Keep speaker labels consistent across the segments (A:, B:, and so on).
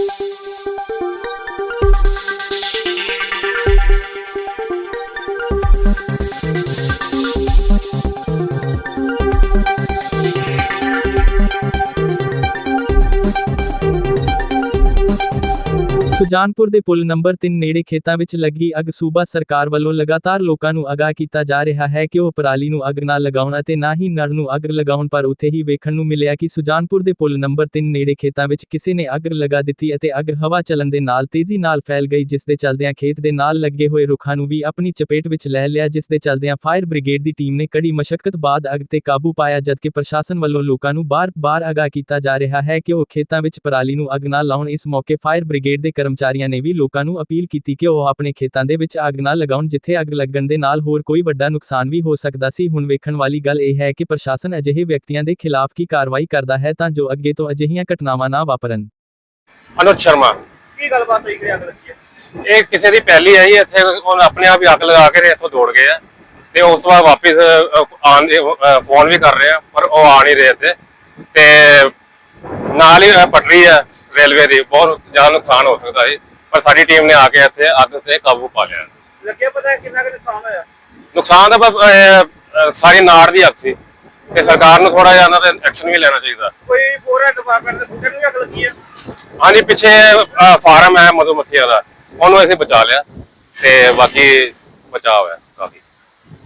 A: Thank you. Sujanpur ਦੇ ਪੁਲ number 3 ਨੇੜੇ ਖੇਤਾਂ ਵਿੱਚ ਲੱਗੀ ਅੱਗ ਸੂਬਾ ਸਰਕਾਰ ਵੱਲੋਂ ਲਗਾਤਾਰ ਲੋਕਾਂ ਨੂੰ ਅਗਾਹ ਕੀਤਾ ਜਾ ਰਿਹਾ ਹੈ ਕਿ ਉਹ ਪਰਾਲੀ ਨੂੰ ਅੱਗ ਨਾ ਲਗਾਉਣ ਅਤੇ ਨਾ ਹੀ ਨਰ ਨੂੰ ਅੱਗ ਲਗਾਉਣ, ਪਰ ਉੱਥੇ ਹੀ ਵੇਖਣ ਨੂੰ ਮਿਲਿਆ ਕਿ ਸੁਜਾਨਪੁਰ ਦੇ ਪੁਲ ਨੰਬਰ 3 ਨੇੜੇ ਖੇਤਾਂ ਵਿੱਚ ਕਿਸੇ ਨੇ ਅੱਗ ਲਗਾ ਦਿੱਤੀ ਅਤੇ ਅੱਗ ਹਵਾ ਚੱਲਣ ਦੇ ਨਾਲ ਤੇਜ਼ੀ ਨਾਲ ਫੈਲ ਗਈ, ਜਿਸ ਦੇ ਚਲਦਿਆਂ ਖੇਤ ਦੇ ਨਾਲ ਲੱਗੇ ਹੋਏ ਰੁੱਖਾਂ ਨੂੰ ਵੀ ਆਪਣੀ ਚਪੇਟ ਵਿੱਚ ਲੈ ਲਿਆ, ਜਿਸ ਦੇ ਚਲਦਿਆਂ ਫਾਇਰ ਬ੍ਰਿਗੇਡ ਦੀ ਟੀਮ ਨੇ ਕੜੀ ਮਸ਼ੱਕਤ ਬਾਅਦ ਅੱਗ ਤੇ ਕਾਬੂ ਪਾਇਆ, ਜਦਕਿ ਪ੍ਰਸ਼ਾਸਨ ਵੱਲੋਂ ਲੋਕਾਂ ਨੂੰ ਬਾਰ-ਬਾਰ ਅਗਾਹ ਕੀਤਾ ਜਾ ਰਿਹਾ ਹੈ ਕਿ ਉਹ ਖੇਤਾਂ ਵਿੱਚ ਪਰਾਲੀ ਨੂੰ ਅੱਗ ਨਾ ਲਾਉਣ ਇਸ ਮੌਕੇ ਫਾਇਰ ਬ੍ਰਿਗੇਡ ਦੇ ਕਰਮਚਾਰੀਆਂ ਨੇ ਵੀ ਲੋਕਾਂ ਨੂੰ ਅਪੀਲ ਕੀਤੀ ਕਿ ਉਹ ਆਪਣੇ ਖੇਤਾਂ ਦੇ ਵਿੱਚ ਅੱਗ ਨਾ ਲਗਾਉਣ ਜਿੱਥੇ ਅੱਗ ਲੱਗਣ ਦੇ ਨਾਲ ਹੋਰ ਕੋਈ ਵੱਡਾ ਨੁਕਸਾਨ ਵੀ ਹੋ ਸਕਦਾ ਸੀ। ਹੁਣ ਵੇਖਣ ਵਾਲੀ ਗੱਲ ਇਹ ਹੈ ਕਿ ਪ੍ਰਸ਼ਾਸਨ ਅਜਿਹੇ ਵਿਅਕਤੀਆਂ ਦੇ ਖਿਲਾਫ ਕੀ ਕਾਰਵਾਈ ਕਰਦਾ ਹੈ ਤਾਂ ਜੋ ਅੱਗੇ ਤੋਂ ਅਜਿਹੀਆਂ ਘਟਨਾਵਾਂ ਨਾ ਵਾਪਰਨ।
B: ਅਨੁਜ ਸ਼ਰਮਾ।
C: ਕੀ ਗੱਲਬਾਤ ਹੋਈ ਕਿ ਅੱਗ ਲੱਗੀ ਹੈ?
B: ਇਹ ਕਿਸੇ ਦੀ ਪਹਿਲੀ ਹੈ ਜੀ ਇੱਥੇ ਉਹਨੇ ਆਪਣੇ ਆਪ ਹੀ ਅੱਗ ਲਗਾ ਕੇ ਇੱਥੋਂ ਦੌੜ ਗਏ ਆ। ਤੇ ਉਸ ਤੋਂ ਬਾਅਦ ਵਾਪਸ ਅਹ, ਆਉਣ ਦੇ ਅਹ, ਫੋਨ ਵੀ ਕਰ ਰਹੇ ਆ ਪਰ ਉਹ ਆ ਨਹੀਂ ਰਹੇ ਇੱਥੇ। ਤੇ ਨਾਲ ਹੀ ਪਟੜੀ ਹੈ ਰੇਲਵੇ ਦੀ ਬਹੁਤ ਜ਼ਿਆਦਾ ਨੁਕਸਾਨ ਹੋ ਸਕਦਾ ਸੀ ਪਰ ਸਾਡੀ ਟੀਮ ਨੇ ਆ ਕੇ ਇੱਥੇ ਅੱਗ ਤੇ ਕਾਬੂ ਪਾ ਲਿਆ।
C: ਲੱਗਿਆ ਪਤਾ ਕਿੰਨਾ ਕੁ ਨੁਕਸਾਨ ਹੋਇਆ?
B: ਨੁਕਸਾਨ ਤਾਂ ਸਾਰੀ ਨਾੜ ਦੀ ਅੱਗ ਸੀ ਤੇ ਸਰਕਾਰ ਨੂੰ ਥੋੜਾ ਜਿਹਾ ਇਹਨਾਂ ਤੇ ਐਕਸ਼ਨ ਵੀ ਲੈਣਾ ਚਾਹੀਦਾ।
C: ਕੋਈ ਫੋਰਨ ਡਿਪਾਰਟਮੈਂਟ ਦੇ ਬੂਟੇ ਨੂੰ ਵੀ ਅੱਗ ਲੱਗੀ ਹੈ
B: ਹਾਂਜੀ ਪਿੱਛੇ ਅਹ, ਫਾਰਮ ਹੈ ਮਧੂਮੱਖੀਆਂ ਦਾ ਉਹਨੂੰ ਅਸੀਂ ਬਚਾ ਲਿਆ ਤੇ ਬਾਕੀ ਬਚਾਅ ਹੋਇਆ ਕਾਫੀ।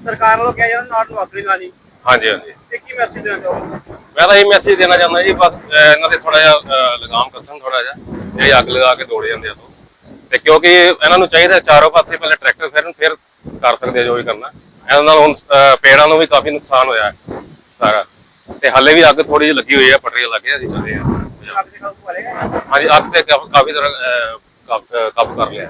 C: ਸਰਕਾਰ ਵੱਲੋਂ ਕਿਹਾ ਜਾਂਦਾ ਨਾਟ ਨੂੰ ਅੱਗ ਨਹੀਂ ਲਾਣੀ।
B: ਹਾਂਜੀ ਹਾਂਜੀ।
C: ਇਹ ਕੀ ਮੈਸੇਜ ਦੇਣਾ ਚਾਹੋਗੇ?
B: ਮੈਂ ਤਾਂ ਇਹ ਮੈਸੇਜ ਦੇਣਾ ਚਾਹੁੰਦਾ ਜੀ ਬਸ ਅਹ, ਇਹਨਾਂ ਦੇ ਥੋੜਾ ਜਿਹਾ ਅਹ, ਲਗਾਮ ਕੱਸਣ ਥੋੜਾ ਜਿਹਾ ਜਿਹੜੇ ਅੱਗ ਲਗਾ ਕੇ ਦੌੜ ਜਾਂਦੇ ਆ ਤੋਂ ਤੇ ਕਿਉਂਕਿ ਇਹਨਾਂ ਨੂੰ ਚਾਹੀਦਾ ਚਾਰੋਂ ਪਾਸੇ ਪਹਿਲੇ ਟਰੈਕਟਰ ਫਿਰਨ ਫਿਰ ਕਰ ਸਕਦੇ ਆ ਜੋ ਵੀ ਕਰਨਾ। ਇਹਨਾਂ ਨਾਲ ਹੁਣ ਅਹ, ਪੇੜਾਂ ਨੂੰ ਵੀ ਕਾਫੀ ਨੁਕਸਾਨ ਹੋਇਆ ਹੈ ਸਾਰਾ। ਤੇ ਹਾਲੇ ਵੀ ਅੱਗ ਥੋੜੀ ਜਿਹੀ ਲੱਗੀ ਹੋਈ ਹੈ ਪਟਰੀਆਂ ਲੱਗੇ ਅਸੀਂ ਚੱਲੇ ਆ
C: ਅੱਗ ਦੇ ਕਾਬੂ ਪਾ ਲੇਗਾ
B: ਹਾਂਜੀ ਅੱਗ ਤੇ ਕਾਫੀ ਕਾਫੀ ਤਰ੍ਹਾਂ ਕਾਬੂ ਕਰ ਲਿਆ।